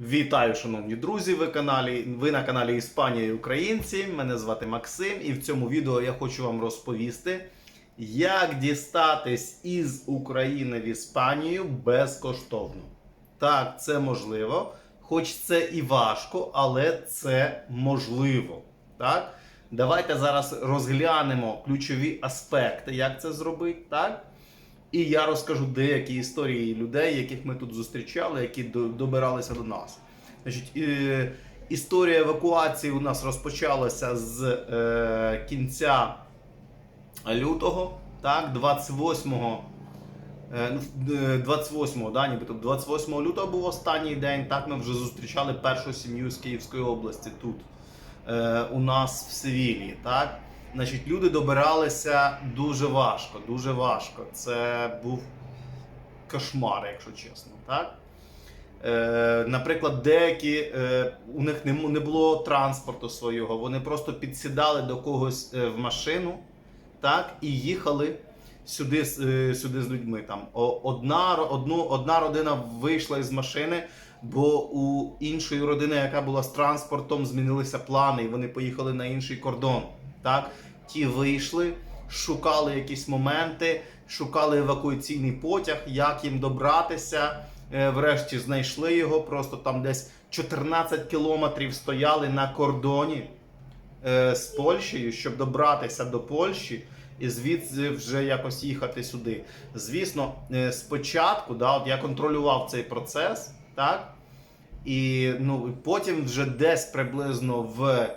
Вітаю, шановні друзі! Ви, каналі, ви на каналі Іспанія і Українці. Мене звати Максим, і в цьому відео я хочу вам розповісти, як дістатись із України в Іспанію безкоштовно. Так, це можливо, хоч це і важко, але це можливо. Так? Давайте зараз розглянемо ключові аспекти, як це зробити. Так? І я розкажу деякі історії людей, яких ми тут зустрічали, які добиралися до нас. Значить, е, історія евакуації у нас розпочалася з е, кінця лютого, так, 28 е, ну, е, 28, да, нібито 28 лютого був останній день. Так, ми вже зустрічали першу сім'ю з Київської області тут, е, у нас в Севілії. Так? Значить, люди добиралися дуже важко, дуже важко. Це був кошмар, якщо чесно. Так? Е, наприклад, деякі е, у них не, не було транспорту свого, вони просто підсідали до когось е, в машину так, і їхали сюди, е, сюди з людьми. Там одна, одну, одна родина вийшла із машини, бо у іншої родини, яка була з транспортом, змінилися плани, і вони поїхали на інший кордон. Так? Ті вийшли, шукали якісь моменти, шукали евакуаційний потяг, як їм добратися. Е, Врешті знайшли його, просто там десь 14 кілометрів стояли на кордоні е, з Польщею, щоб добратися до Польщі і звідси вже якось їхати сюди. Звісно, е, спочатку, да, от я контролював цей процес, так? І ну, потім вже десь приблизно в.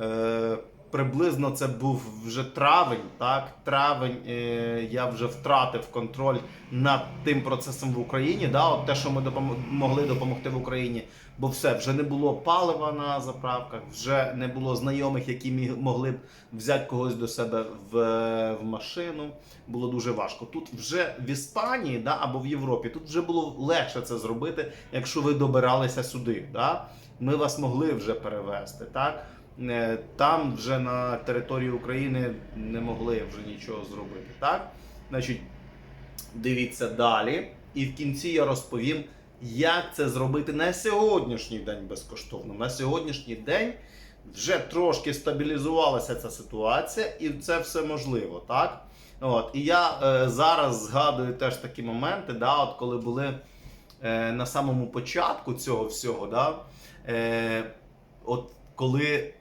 Е, Приблизно це був вже травень, так? Травень е, я вже втратив контроль над тим процесом в Україні. Да? От те, що ми могли допомогти в Україні, бо все вже не було палива на заправках, вже не було знайомих, які могли б взяти когось до себе в, в машину. Було дуже важко. Тут вже в Іспанії, да, або в Європі, тут вже було легше це зробити, якщо ви добиралися сюди. Да? Ми вас могли вже перевезти. Так? Е, Там вже на території України не могли вже нічого зробити. Так? Значить, дивіться далі. І в кінці я розповім, як це зробити на сьогоднішній день безкоштовно. На сьогоднішній день вже трошки стабілізувалася ця ситуація, і це все можливо, так? От, і я е, зараз згадую теж такі моменти, да, от коли були е, на самому початку цього всього, да, е, от коли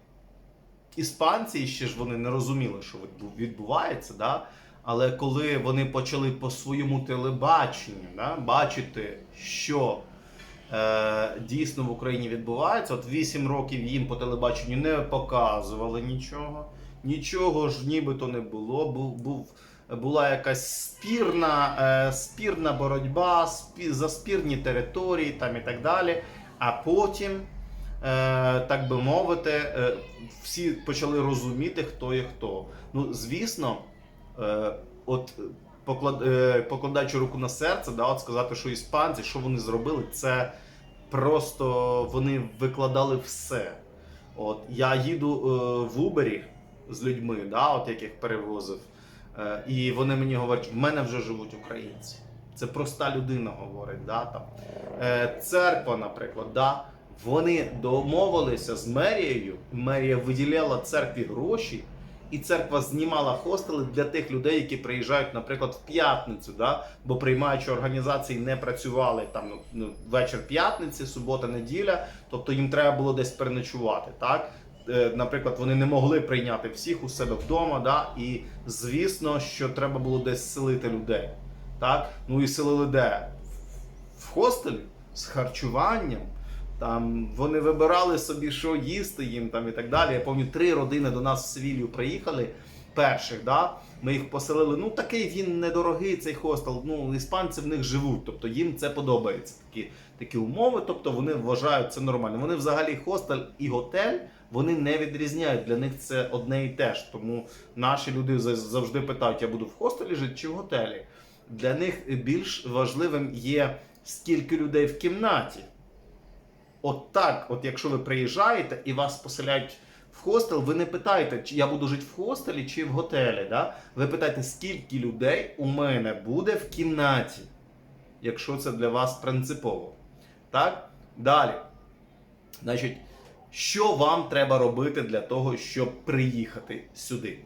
іспанці ще ж вони не розуміли, що відбувається, да, але коли вони почали по своєму телебаченню да, бачити, що е, дійсно в Україні відбувається, от 8 років їм по телебаченню не показували нічого, нічого ж нібито не було. Був, був, була якась спірна, е, спірна боротьба спі, за спірні території там і так далі. А потім, так би мовити, е, всі почали розуміти, хто є хто. Ну, звісно, е, от поклад, е, покладаючи руку на серце, да, от сказати, що іспанці, що вони зробили, це просто вони викладали все. От, я їду е, в Убері з людьми, да, от яких перевозив, е, і вони мені говорять, в мене вже живуть українці. Це проста людина говорить. Да, там. Е, церква, наприклад, да, вони домовилися з мерією, мерія виділяла церкві гроші, і церква знімала хостели для тих людей, які приїжджають, наприклад, в п'ятницю, да? бо приймаючі організації не працювали там ну, ну, вечір п'ятниці, субота, неділя, тобто їм треба було десь переночувати. Так? Е, Наприклад, вони не могли прийняти всіх у себе вдома, да? і звісно, що треба було десь селити людей. Так? Ну і селили де? В хостелі з харчуванням. Там вони вибирали собі, що їсти їм там і так далі. Я пам'ятаю, три родини до нас в Севілью приїхали перших. Да? Ми їх поселили. Ну такий він недорогий, цей хостел. Ну, іспанці в них живуть, тобто їм це подобається. Такі, такі умови, тобто вони вважають це нормально. Вони взагалі хостел і готель вони не відрізняють. Для них це одне і те ж. Тому наші люди за- завжди питають: я буду в хостелі жити чи в готелі. Для них більш важливим є скільки людей в кімнаті. От так, от якщо ви приїжджаєте і вас поселяють в хостел, ви не питаєте, чи я буду жити в хостелі чи в готелі. Да? Ви питаєте, скільки людей у мене буде в кімнаті, якщо це для вас принципово. Так? Далі. Значить, що вам треба робити для того, щоб приїхати сюди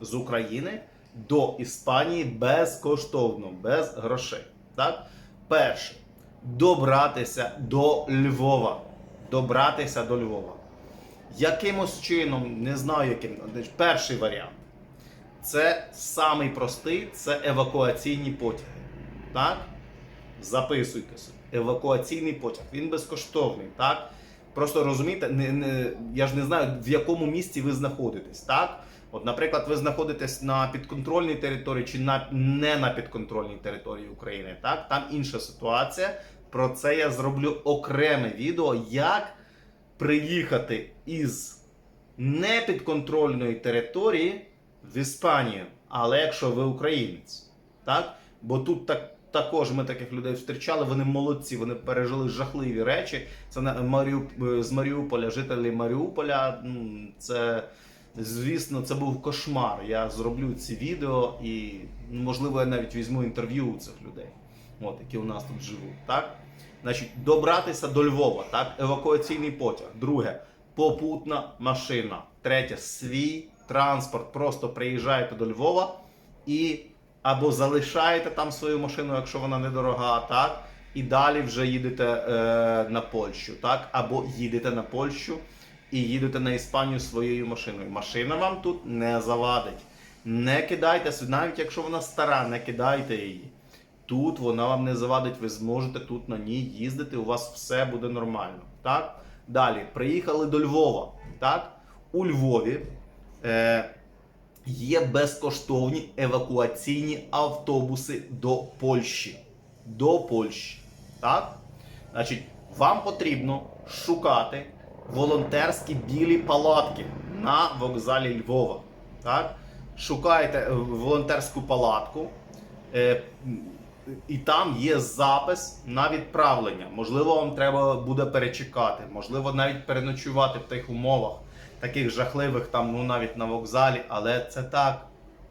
з України до Іспанії безкоштовно, без грошей? Так? Перше, добратися до Львова. Добратися до Львова. Якимось чином, не знаю яким, перший варіант. Це самий простий, це евакуаційні потяги. Так? Записуйте собі. Евакуаційний потяг. Він безкоштовний, так? Просто розумієте, не, не, я ж не знаю, в якому місці ви знаходитесь, так? От, наприклад, ви знаходитесь на підконтрольній території чи на не на підконтрольній території України, так? Там інша ситуація. Про це я зроблю окреме відео, як приїхати із непідконтрольної території в Іспанію, але якщо ви українець, так? Бо тут так. Також ми таких людей зустрічали, вони молодці, вони пережили жахливі речі. Це на Маріуп... з Маріуполя, жителі Маріуполя. Це, звісно, це був кошмар. Я зроблю ці відео і, ну, можливо, я навіть візьму інтерв'ю у цих людей, от, які у нас тут живуть. Так? Значить, добратися до Львова, так? евакуаційний потяг. Друге, попутна машина. Третє, свій транспорт. Просто приїжджаєте до Львова і або залишаєте там свою машину, якщо вона недорога, так? І далі вже їдете е, на Польщу, так? Або їдете на Польщу і їдете на Іспанію своєю машиною. Машина вам тут не завадить. Не кидайте, навіть якщо вона стара, не кидайте її. Тут вона вам не завадить, ви зможете тут на ній їздити, у вас все буде нормально. Так? Далі, приїхали до Львова. Так? У Львові е, є безкоштовні евакуаційні автобуси до Польщі. До Польщі. Так? Значить, вам потрібно шукати волонтерські білі палатки на вокзалі Львова. Так? Шукаєте е, волонтерську палатку. Е, і там є запис на відправлення. Можливо, вам треба буде перечекати, можливо, навіть переночувати в тих умовах, таких жахливих, там, ну навіть на вокзалі, але це так.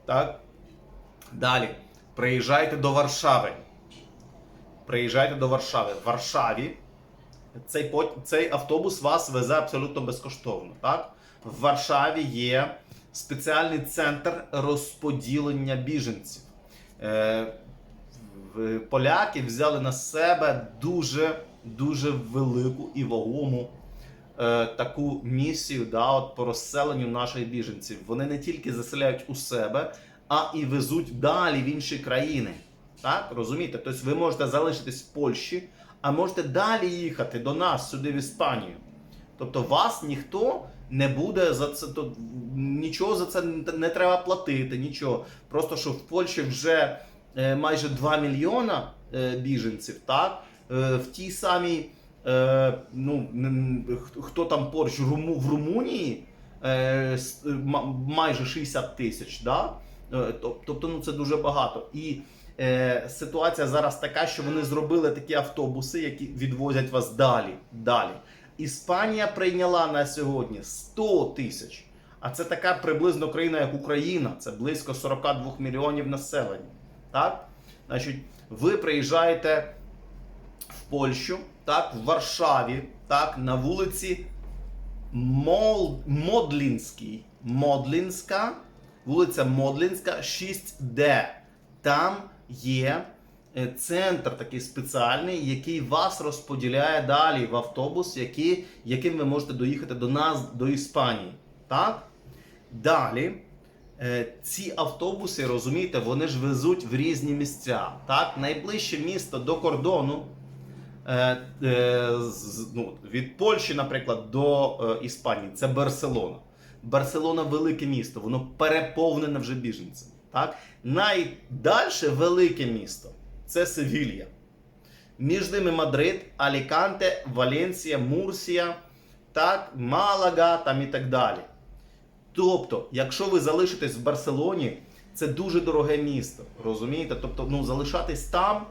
так? Далі. Приїжджайте до Варшави. Приїжджайте до Варшави. В Варшаві цей, цей автобус вас везе абсолютно безкоштовно. Так? В Варшаві є спеціальний центр розподілення біженців. Е, поляки взяли на себе дуже дуже велику і вагому е, таку місію да, от, по розселенню наших біженців. Вони не тільки заселяють у себе, а і везуть далі в інші країни. Так, розумієте? Тобто ви можете залишитись в Польщі, а можете далі їхати до нас сюди в Іспанію. Тобто вас ніхто не буде за це, то, нічого за це не- треба платити, нічого. Просто що в Польщі вже е, майже 2 мільйона е, біженців, так? Е, в тій самій, е, ну, хто там поруч в Румунії е, майже 60 тисяч, да? Е, тобто ну, це дуже багато. І е, ситуація зараз така, що вони зробили такі автобуси, які відвозять вас далі. далі. Іспанія прийняла на сьогодні 100 тисяч. А це така приблизно країна, як Україна. Це близько 42 мільйонів населення. Так? Значить, ви приїжджаєте в Польщу, так, в Варшаві, так, на вулиці Мол... Модлінській. Модлінська, вулиця Модлінська, 6D. Там є е, центр такий спеціальний, який вас розподіляє далі в автобус, який, яким ви можете доїхати до нас, до Іспанії. Так? Далі. Е, Ці автобуси, розумієте, вони ж везуть в різні місця. Так? Найближче місто до кордону е, е, з- ну, від Польщі, наприклад, до е, Іспанії це Барселона. Барселона велике місто, воно переповнене вже біженцями. Так? Найдальше велике місто це Севілья. Між ними Мадрид, Аліканте, Валенсія, Мурсія, так, Малага там і так далі. Тобто, якщо ви залишитесь в Барселоні, це дуже дороге місто. Розумієте? Тобто, ну, залишатись там,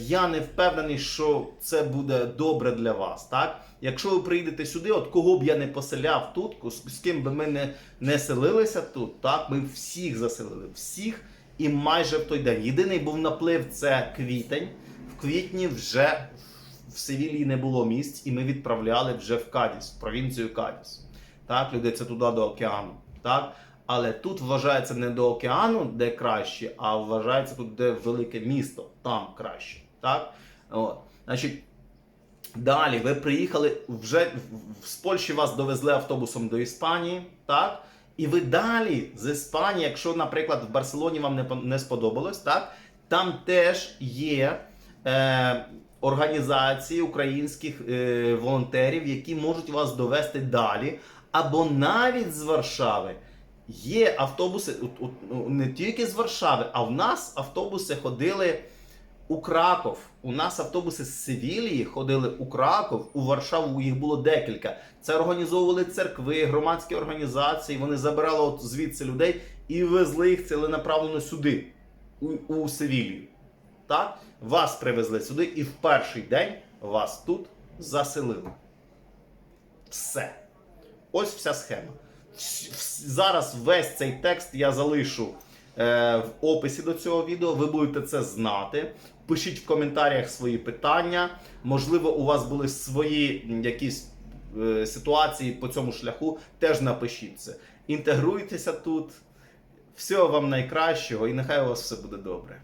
я не впевнений, що це буде добре для вас. Так? Якщо ви приїдете сюди, от кого б я не поселяв тут, з, ким би ми не, не селилися тут, так? ми всіх заселили, всіх і майже в той день. Єдиний був наплив це квітень. В квітні вже в Севілії не було місць, і ми відправляли вже в Кадіс, в провінцію Кадіс. Так, людей це туди до океану. Так? Але тут вважається не до океану, де краще, а вважається тут, де велике місто, там краще. Так? От. Значить, далі ви приїхали вже з Польщі вас довезли автобусом до Іспанії, так? І ви далі з Іспанії, якщо, наприклад, в Барселоні вам не, сподобалось, так? Там теж є е, організації українських е, волонтерів, які можуть вас довести далі, або навіть з Варшави. Є автобуси, ну, не тільки з Варшави, а в нас автобуси ходили у Краков. У нас автобуси з Севілії ходили у Краков, у Варшаву їх було декілька. Це організовували церкви, громадські організації. Вони забирали от звідси людей і везли їх ціленаправленно сюди, у, у Севілію. Так? Вас привезли сюди, і в перший день вас тут заселили. Все. Ось вся схема. Зараз весь цей текст я залишу е, в описі до цього відео. Ви будете це знати. Пишіть в коментарях свої питання. Можливо, у вас були свої якісь е, ситуації по цьому шляху. Теж напишіть це. Інтегруйтеся тут. Всього вам найкращого і нехай у вас все буде добре.